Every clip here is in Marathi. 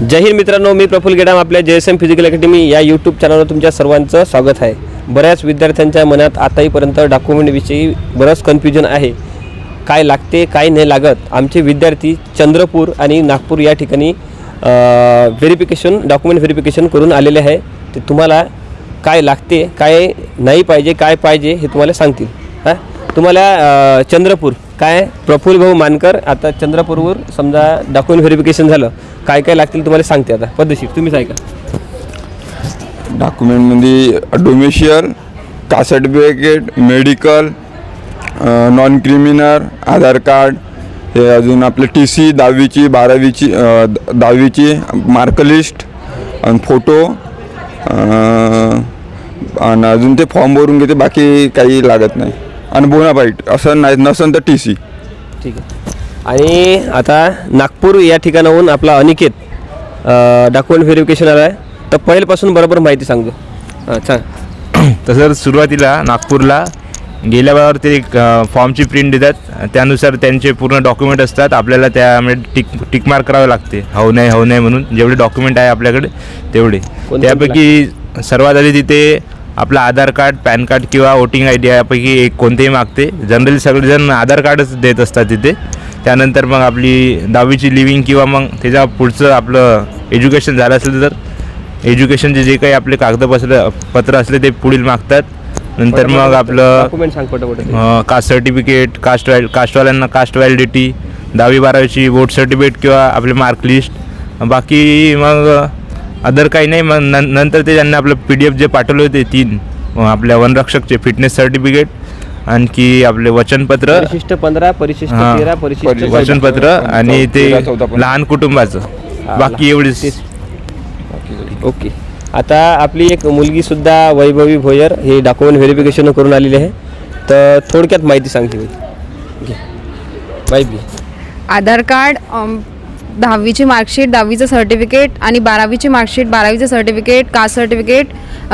जय हिंद मित्रांनो मी प्रफुल गेडाम आपल्या J S M physical academy या यूट्यूब चॅनलवर तुमच्या सर्वांचं स्वागत आहे. बऱ्याच विद्यार्थ्यांच्या मनात आताहीपर्यंत डॉक्युमेंटविषयी बरंच कन्फ्युजन आहे. काय लागते काय नाही लागत आमचे विद्यार्थी चंद्रपूर आणि नागपूर या ठिकाणी व्हेरिफिकेशन डॉक्युमेंट व्हेरिफिकेशन करून आलेले आहे. ते तुम्हाला काय लागते काय नाही पाहिजे काय पाहिजे हे तुम्हाला सांगतील. हां? तुम्हाला चंद्रपूर काय? प्रफुल्ल भाऊ मानकर आता चंद्रपूरवर समजा डॉक्युमेंट व्हेरिफिकेशन झालं. काय काय लागतील तुम्हाला सांगते आता. पद्धतशीर तुम्हीच ऐका डॉक्युमेंटमध्ये domicile caste certificate medical non criminal Aadhaar card हे अजून आपलं टी सी दहावीची बारावीची दहावीची मार्कलिस्ट आणि फोटो आणि अजून ते फॉर्म भरून घेते बाकी काही लागत नाही. आणि बोनाबाईट असं नाही नसन तर टी सी ठीक आहे. आणि आता नागपूर या ठिकाणाहून आपला अनिकेत डॉक्युमेंट व्हेरिफिकेशन आला आहे. तर पहिल्यापासून बरोबर माहिती सांगतो. सांग तसं सुरुवातीला नागपूरला गेल्यावर ते फॉर्मची प्रिंट देतात. त्यानुसार त्यांचे पूर्ण डॉक्युमेंट असतात. आपल्याला त्यामध्ये टिक टिक मार्क करावे लागते. हो नाही हो नाही म्हणून जेवढे डॉक्युमेंट आहे आपल्याकडे तेवढे. त्यापैकी सर्वात आधी तिथे आपलं आधार कार्ड पॅन कार्ड किंवा वोटिंग आय डी यापैकी एक कोणतेही मागते. जनरली सगळेजण आधार कार्डच देत असतात तिथे. त्यानंतर मग आपली दहावीची लिव्हिंग किंवा मग त्याच्या पुढचं आपलं एज्युकेशन झालं असेल तर एज्युकेशनचे जे काही आपले कागदपत्र पत्र असले ते पुढील मागतात. नंतर मग आपलं कास्ट सर्टिफिकेट कास्ट व्हॅल कास्टवाल्यांना कास्ट व्हॅलिडिटी दहावी बारावीची वोट सर्टिफिकेट किंवा आपले मार्क लिस्ट बाकी मग अदर काही नाही मग नं नंतर ते त्यांनी आपलं पी डी एफ जे पाठवले होते तीन आपल्या वनरक्षकचे फिटनेस सर्टिफिकेट आणखी आपले वचनपत्र. परिशिष्ट पंधरा परिशिष्ट हां. तेरा परिशिष्ट चौदा. वचनपत्र आणि ते तेरा, चौदा पण. लहान कुटुंबाचं. बाकी एवढीच. ओके. आता आपली एक मुलगी सुद्धा वैभवी भोयर हे डॉक्युमेंट व्हेरिफिकेशन करून आलेली आहे. तर थोडक्यात माहिती सांगते मी. घे. आधार कार्ड अम, दहावीची मार्कशीट दहावीचं सर्टिफिकेट आणि बारावीची मार्कशीट बारावीचं certificate caste certificate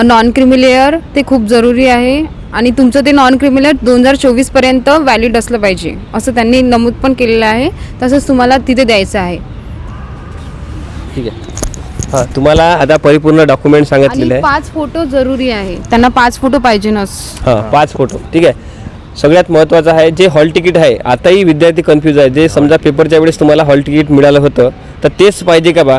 non creamy layer ते खूप जरुरी आहे. आणि तुमचं ते नॉन क्रिमिलेअर दोन हजार चोवीसपर्यंत व्हॅलिड असलं पाहिजे असं त्यांनी नमूद पण केलेलं आहे. तसंच तुम्हाला तिथे द्यायचं आहे. ठीक आहे. हां तुम्हाला आता परिपूर्ण डॉक्युमेंट सांगितलेले आणि आहे. पाच फोटो जरुरी आहे. त्यांना पाच फोटो पाहिजेनच हां पाच फोटो ठीक आहे. सगळ्यात महत्त्वाचं आहे जे हॉल तिकीट आहे आताही विद्यार्थी कन्फ्यूज आहे. जे समजा पेपरच्या वेळेस तुम्हाला हॉल तिकीट मिळालं होतं तर तेच पाहिजे का बा?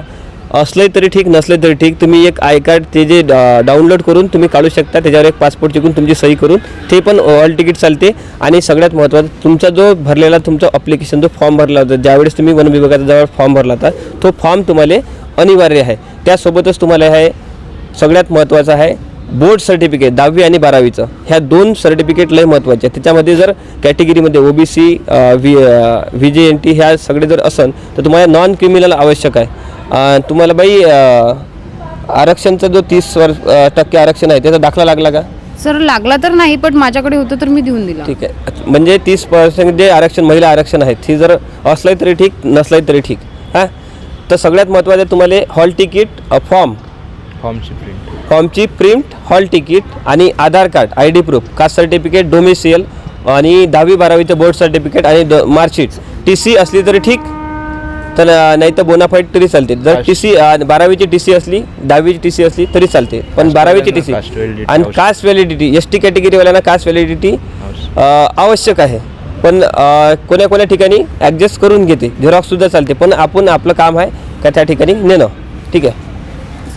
असले तरी ठीक नसले तरी ठीक. तुम्ही एक आय कार्ड ते जे डाउनलोड करून तुम्ही काढू शकता त्याच्यावर एक पासपोर्ट चिकून तुमची सही करून ते पण ऑल तिकीट चालते. आणि सगळ्यात महत्त्वाचं तुमचा जो भरलेला तुमचा अप्लिकेशन जो फॉर्म भरला होता ज्यावेळेस तुम्ही वन विभागाचा जवळ फॉर्म भरला होता तो फॉर्म तुम्हाला अनिवार्य आहे. त्यासोबतच तुम्हाला आहे सगळ्यात महत्त्वाचं आहे बोर्ड सर्टिफिकेट दहावी आणि बारावीचं. ह्या दोन सर्टिफिकेट लय महत्त्वाचे आहे त्याच्यामध्ये जर कॅटेगरीमध्ये O B C V V J N T ह्या सगळे जर असन तर तुम्हाला नॉन क्रिमिनल आवश्यक आहे. तुम्हाला बाई आरक्षणचा जो तीस वर्ष टक्के आरक्षण आहे त्याचा दाखला लागला का? सर लागला तर नाही पण माझ्याकडे होतं तर मी देऊन दिला. ठीक आहे. म्हणजे तीस पर्सेंट जे आरक्षण महिला आरक्षण आहे ती जर असलं तरी ठीक नसलं तरी ठीक. हां? तर सगळ्यात महत्त्वाचं तुम्हाला हॉल तिकीट फॉर्म. फॉर्मची प्रिंट. फॉर्मची प्रिंट हॉल तिकीट आणि Aadhaar card I D proof caste certificate domicile आणि दहावी बारावीचं बोर्ड सर्टिफिकेट आणि द मार्कशीट. टी सी असली तरी ठीक. तर नाही तर बोनाफाईट तरी चालते. जर टी सी बारावीची टी सी असली दहावीची टी सी असली तरी चालते. पण बारावीची टी सी आणि. कास्ट व्हॅलिडिटी एस टी कॅटेगरीवाल्यांना कास्ट व्हॅलिडिटी आवश्यक आहे. पण कोण्या कोण्या ठिकाणी ॲडजस्ट करून घेते. झेरॉक्ससुद्धा चालते. पण आपण आपलं काम आहे का त्या ठिकाणी नेणं. ठीक आहे?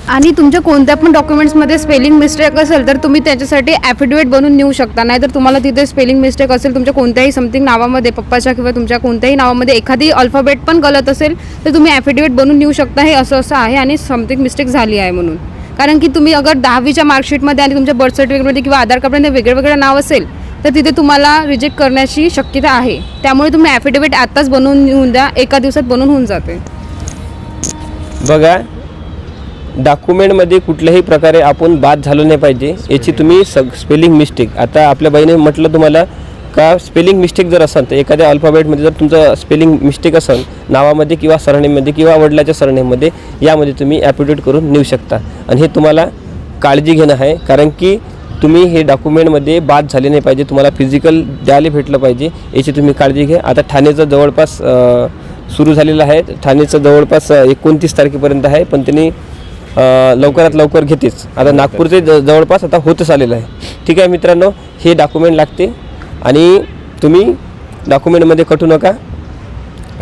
आणि तुमच्या कोणत्या पण डॉक्युमेंट्समध्ये स्पेलिंग मिस्टेक असेल तर तुम्ही त्याच्यासाठी ॲफिडेविट बनवून नेऊ शकता. नाहीतर तुम्हाला तिथे स्पेलिंग मिस्टेक असेल तुमच्या कोणत्याही समथिंग नावामध्ये पप्पाच्या किंवा तुमच्या कोणत्याही नावामध्ये एखादी अल्फाबेट पण गलत असेल तर तुम्ही ॲफिडेविट बनवून नेऊ शकता. हे असं असं आहे आणि समथिंग मिस्टेक झाली आहे म्हणून. कारण की तुम्ही अगर दहावीच्या मार्कशीटमध्ये आणि तुमच्या बर्थ सर्टिफिकेटमध्ये किंवा आधार कार्डमध्ये वेगळं वेगळं नाव असेल तर तिथे तुम्हाला रिजेक्ट करण्याची शक्यता आहे. त्यामुळे तुम्ही ॲफिडेविट आत्ताच बनवून नेऊन द्या. एका दिवसात बनवून होऊन जाते. बघा डॉक्युमेंटमध्ये कुठल्याही प्रकारे आपण बाद झालो नाही पाहिजे याची तुम्ही सग स्पेलिंग मिस्टेक आता आपल्या बाईने म्हटलं तुम्हाला का स्पेलिंग मिस्टेक जर असेल तर एखाद्या अल्फाबेटमध्ये जर तुमचं स्पेलिंग मिस्टेक असेल नावामध्ये किंवा सरणेमध्ये किंवा वडिलाच्या सरणेमध्ये यामध्ये तुम्ही ॲपिट्यूट करून नेऊ शकता. आणि हे तुम्हाला काळजी घेणं आहे कारण की तुम्ही हे डॉक्युमेंटमध्ये बाद झाले नाही पाहिजे तुम्हाला फिजिकल द्यायला भेटलं पाहिजे याची तुम्ही काळजी घ्या. आता ठाण्याचं जवळपास सुरू झालेलं आहे. ठाणेचं जवळपास एकोणतीस तारखेपर्यंत आहे पण त्यांनी लवकरात लवकर घेतेच. आता नागपूरचे ज- जवळपास आता होतच आलेलं आहे. ठीक आहे मित्रांनो हे डॉक्युमेंट लागते. आणि तुम्ही डॉक्युमेंटमध्ये कटू नका.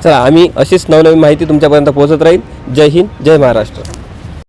चला आम्ही अशीच नवनवीन माहिती तुमच्यापर्यंत पोहोचत राहील. जय हिंद जय महाराष्ट्र.